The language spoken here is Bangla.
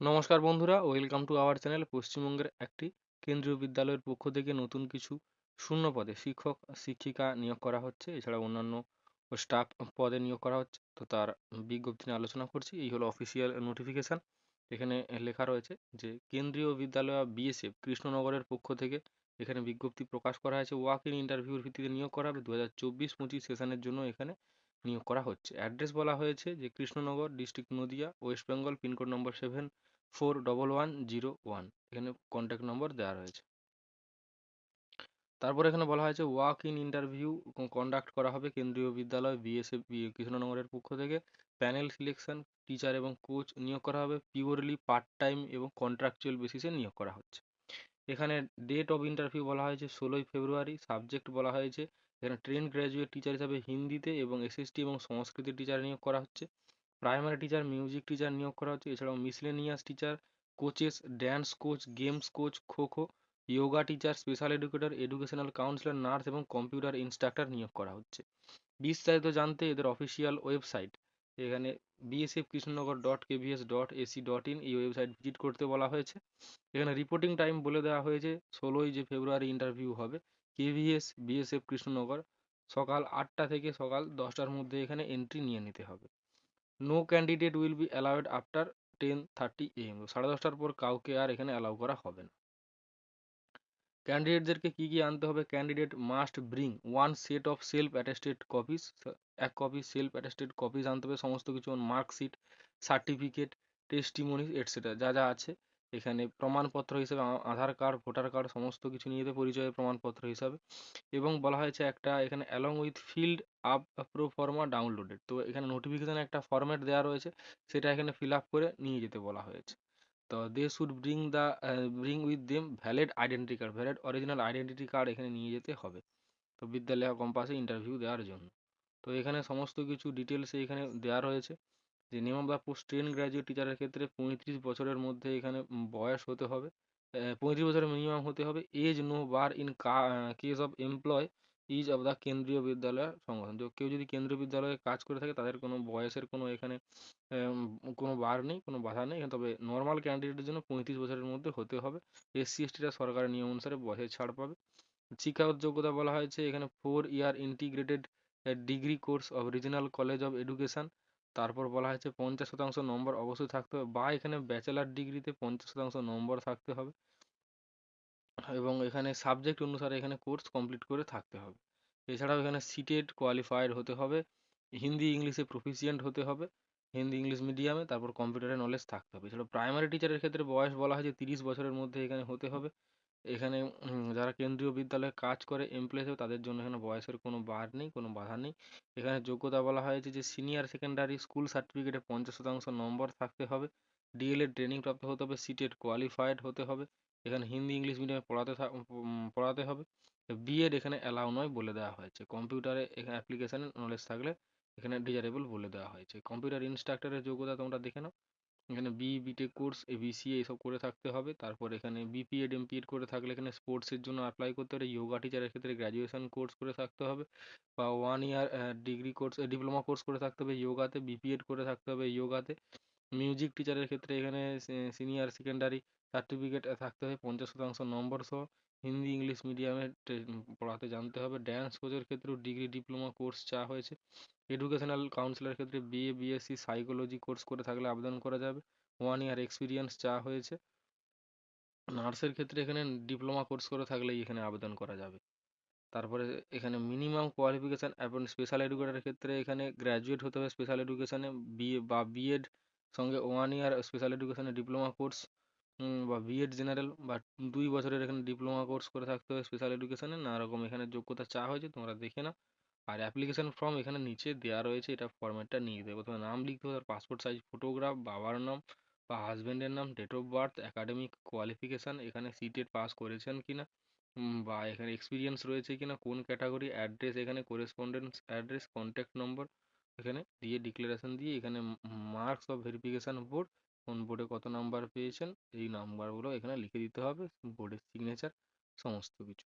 নমস্কার বন্ধুরা, ওয়েলকাম টু আওয়ার চ্যানেল পশ্চিমবঙ্গের একটি কেন্দ্রীয় বিদ্যালয়ের পক্ষ থেকে নতুন কিছু শূন্য পদে শিক্ষক, শিক্ষিকা নিয়োগ করা হচ্ছে। এছাড়া অন্যান্য স্টাফ পদে নিয়োগ করা হচ্ছে। তো তার বিজ্ঞপ্তি নিয়ে আলোচনা করছি। এই হলো অফিসিয়াল নোটিফিকেশান এখানে লেখা রয়েছে যে, কেন্দ্রীয় বিদ্যালয় বিএসএফ কৃষ্ণনগরের পক্ষ থেকে এখানে বিজ্ঞপ্তি প্রকাশ করা হয়েছে। ওয়াক ইন ইন্টারভিউর ভিত্তিতে নিয়োগ করা হবে। দু হাজার চব্বিশ পঁচিশ সেশনের জন্য এখানে নিয়োগ করা হচ্ছে। অ্যাড্রেস বলা হয়েছে যে Krishnanagar, district Nadia, west Bengal, pincode number seven, four double one zero one. এখানে কন্ট্যাক্ট নম্বর দেওয়া রয়েছে। তারপর এখানে বলা হয়েছে ওয়াক ইন ইন্টারভিউ কন্ডাক্ট করা হবে কেন্দ্রীয় বিদ্যালয় বিএসএফ কৃষ্ণনগরের পক্ষ থেকে। প্যানেল সিলেকশন টিচার এবং কোচ নিয়োগ করা হবে। পিওরলি পার্ট টাইম এবং কন্ট্রাকচুয়াল বেসিসে নিয়োগ করা হচ্ছে। এখানে ডেট অফ ইন্টারভিউ বলা হয়েছে ষোলোই ফেব্রুয়ারি। সাবজেক্ট বলা হয়েছে এখানে ট্রেন গ্র্যাজুয়েট টিচার হিসাবে হিন্দিতে এবং এসএসটি এবং সংস্কৃতের টিচার নিয়োগ করা হচ্ছে। প্রাইমারি টিচার মিউজিক টিচার নিয়োগ করা হচ্ছে। এছাড়াও miscellaneous teacher coaches dance coach games coach kho kho yoga teacher special educator educational counsellor nurse এবং কম্পিউটার ইনস্ট্রাক্টর নিয়োগ করা হচ্ছে। বিস্তারিত জানতে এদের অফিসিয়াল ওয়েবসাইট এখানে BSF Krishnanagar dot KVS dot AC dot in এই ওয়েবসাইট ভিজিট করতে বলা হয়েছে। এখানে রিপোর্টিং টাইম বলে দেওয়া হয়েছে। ষোলোই যে ফেব্রুয়ারি ইন্টারভিউ হবে। কেভিএস বিএসএফ কৃষ্ণনগর সকাল আটটা থেকে সকাল দশটার মধ্যে এখানে এন্ট্রি নিয়ে নিতে হবে। No candidate will be allowed after ten thirty AM সাড়ে দশটার পর কাউকে আর এখানে অ্যালাউ করা হবে না। ক্যান্ডিডেটদেরকে কী কী আনতে হবে? Candidate must bring one set of self attested copies এক কপি সেলফ অ্যাটেস্টেড কপিস আনতে হবে, সমস্ত কিছু মার্কশিট সার্টিফিকেট টেস্টিমনি এটসেট্রা যা যা আছে। এখানে প্রমাণপত্র হিসেবে আধার কার্ড, ভোটার কার্ড সমস্ত কিছু নিয়ে যেতে পরিচয়ের প্রমাণপত্র হিসাবে। এবং বলা হয়েছে একটা এখানে along with filled up pro forma downloaded তো এখানে নোটিফিকেশানে একটা ফর্ম্যাট দেওয়া রয়েছে, সেটা এখানে ফিল আপ করে নিয়ে যেতে বলা হয়েছে। তো they should bring the bring with them valid identity card valid original identity card এখানে নিয়ে যেতে হবে। তো বিদ্যালয় কম্পাসে ইন্টারভিউ দেওয়ার জন্য। তো এখানে সমস্ত কিছু ডিটেলসে এখানে দেওয়া রয়েছে। যে name of the post trained graduate টিচারের ক্ষেত্রে পঁয়ত্রিশ বছরের মধ্যে এখানে বয়স হতে হবে। পঁয়ত্রিশ বছরের মিনিমাম হতে হবে। Age no bar in case of employees of the Kendriya Vidyalaya Sangathan. কেউ যদি কেন্দ্রীয় বিদ্যালয়ে কাজ করে থাকে, তাদের কোনো বয়সের কোনো এখানে কোনো বার নেই, কোনো বাধা নেই। তবে নর্মাল ক্যান্ডিডেটের জন্য পঁয়ত্রিশ বছরের মধ্যে হতে হবে। এসসি এসটিরা সরকারের নিয়ম অনুসারে বয়সের ছাড় পাবে। শিক্ষাগত যোগ্যতা বলা হয়েছে, এখানে four year integrated degree course of regional college of education তারপর বলা হয়েছে পঞ্চাশ শতাংশ নম্বর অবশ্যই থাকতে হবে বা এখানে ব্যাচেলার ডিগ্রিতে পঞ্চাশ শতাংশ নম্বর থাকতে হবে। এবং এখানে সাবজেক্ট অনুসারে এখানে কোর্স কমপ্লিট করে থাকতে হবে। এছাড়াও এখানে সিটেড কোয়ালিফাইড হতে হবে, হিন্দি, ইংলিশে প্রফিসিয়েন্ট হতে হবে, হিন্দি, ইংলিশ মিডিয়ামে তারপর কম্পিউটারের নলেজ থাকতে হবে। এছাড়াও প্রাইমারি টিচারের ক্ষেত্রে বয়স বলা হয়েছে তিরিশ বছরের মধ্যে এখানে হতে হবে। এখানে যারা কেন্দ্রীয় বিদ্যালয়ে কাজ করে এমপ্লয় তাদের জন্য এখানে বয়সের কোনো বার নেই, কোনো বাধা নেই। এখানে যোগ্যতা বলা হয়েছে যে সিনিয়র সেকেন্ডারি স্কুল সার্টিফিকেটে পঞ্চাশ শতাংশ নম্বর থাকতে হবে। ডিএলএড ট্রেনিং প্রাপ্ত হতে হবে সিটেড কোয়ালিফাইড হতে হবে। এখানে হিন্দি, ইংলিশ মিডিয়ামে পড়াতে পড়াতে হবে। বিএড এখানে অ্যালাউ নয় বলে দেওয়া হয়েছে। কম্পিউটারে এখানে অ্যাপ্লিকেশানে নলেজ থাকলে এখানে ডিজারেবল বলে দেওয়া হয়েছে। কম্পিউটার ইনস্ট্রাক্টরের যোগ্যতা তোমরা দেখে নাও। এখানে বি বিটেক কোর্স এ এবিসিএ এসব করে থাকতে হবে। তারপর এখানে বিপিএড এমপিএড করে থাকলে এখানে স্পোর্টসের জন্য অ্যাপ্লাই করতে পারে যোগা টিচারের ক্ষেত্রে গ্র্যাজুয়েশন কোর্স করে থাকতে হবে বা one year degree course diploma course করে থাকতে হবে যোগাতে বিপিএড করে থাকতে হবে যোগাতে মিউজিক টিচারের ক্ষেত্রে এখানে সিনিয়র সেকেন্ডারি সার্টিফিকেট থাকতে হবে, পঞ্চাশ শতাংশ নম্বর সহ হিন্দি, ইংলিশ মিডিয়ামে পড়াতে জানতে হবে। ড্যান্স কোচের ক্ষেত্রেও ডিগ্রি ডিপ্লোমা কোর্স চাওয়া হয়েছে। এডুকেশনাল কাউন্সিলের ক্ষেত্রে বিএ বিএসসি সাইকোলজি কোর্স করে থাকলে আবেদন করা যাবে। ওয়ান ইয়ার এক্সপিরিয়েন্স চাওয়া হয়েছে। নার্সের ক্ষেত্রে এখানে ডিপ্লোমা কোর্স করে থাকলেই এখানে আবেদন করা যাবে। তারপরে এখানে মিনিমাম কোয়ালিফিকেশান এবং স্পেশাল এডুকেটারের ক্ষেত্রে এখানে গ্র্যাজুয়েট হতে হবে স্পেশাল এডুকেশানে বিএ বা বিএড সঙ্গে ওয়ান ইয়ার স্পেশাল এডুকেশানে ডিপ্লোমা কোর্স বা বিএড জেনারেল বা দুই বছরের এখানে ডিপ্লোমা কোর্স করে থাকতে হবে স্পেশাল এডুকেশানে নানা রকম এখানে যোগ্যতা চাওয়া হয়েছে, তোমরা দেখে নাও। আর অ্যাপ্লিকেশান ফর্ম এখানে নিচে দেওয়া রয়েছে, এটা ফর্ম্যাটটা নিয়ে দেবে। প্রথমে নাম লিখতে হবে তার পাসপোর্ট সাইজ ফটোগ্রাফ বাবার নাম, বা হাজব্যান্ডের নাম date of birth academic qualification এখানে সিটেড পাস করেছেন কি না বা এখানে এক্সপিরিয়েন্স রয়েছে কি না কোন ক্যাটাগরি অ্যাড্রেস এখানে করেসপন্ডেন্স অ্যাড্রেস কন্ট্যাক্ট নম্বর এখানে দিয়ে ডিক্লারেশন দিয়ে এখানে মার্কস অফ ভেরিফিকেশান বোর্ড কোন বোর্ডে কত নাম্বার পেয়েছেন? এই নাম্বারগুলো এখানে লিখে দিতে হবে বোর্ডের সিগনেচার সমস্ত কিছু।